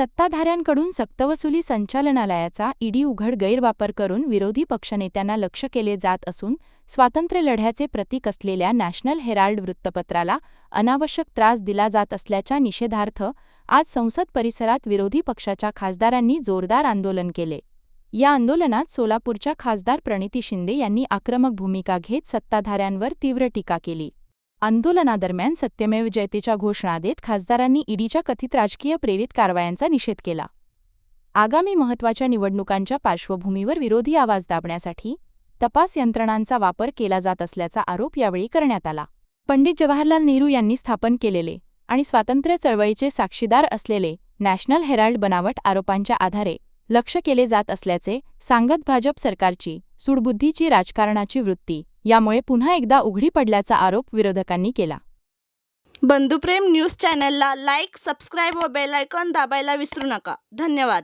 सत्ताधाऱ्यांकडून सक्तवसुली संचालनालयाचा ईडी उघड गैरवापर करून विरोधी पक्षनेत्यांना लक्ष्य केले जात असून स्वातंत्र्यलढ्याचे प्रतीक असलेल्या नॅशनल हेराल्ड वृत्तपत्राला अनावश्यक त्रास दिला जात असल्याच्या निषेधार्थ आज संसद परिसरात विरोधी पक्षाच्या खासदारांनी जोरदार आंदोलन केले. या आंदोलनात सोलापूरच्या खासदार प्रणिती शिंदे यांनी आक्रमक भूमिका घेत सत्ताधाऱ्यांवर तीव्र टीका केली. आंदोलनादरम्यान सत्यमेव जयतेच्या घोषणा देत खासदारांनी ईडीच्या कथित राजकीय प्रेरित कारवायांचा निषेध केला. आगामी महत्त्वाच्या निवडणुकांच्या पार्श्वभूमीवर विरोधी आवाज दाबण्यासाठी तपास यंत्रणांचा वापर केला जात असल्याचा आरोप यावेळी करण्यात आला. पंडित जवाहरलाल नेहरू यांनी स्थापन केलेले आणि स्वातंत्र्य चळवळीचे साक्षीदार असलेले नॅशनल हेराल्ड बनावट आरोपांच्या आधारे लक्ष केले जात असल्याचे सांगत भाजप सरकारची सुडबुद्धीची राजकारणाची वृत्ती यामुळे पुन्हा एकदा उघडी पडल्याचा आरोप विरोधकांनी केला. बंधुप्रेम न्यूज चॅनलला लाईक सबस्क्राईब व बेलायकॉन दाबायला विसरू नका. धन्यवाद.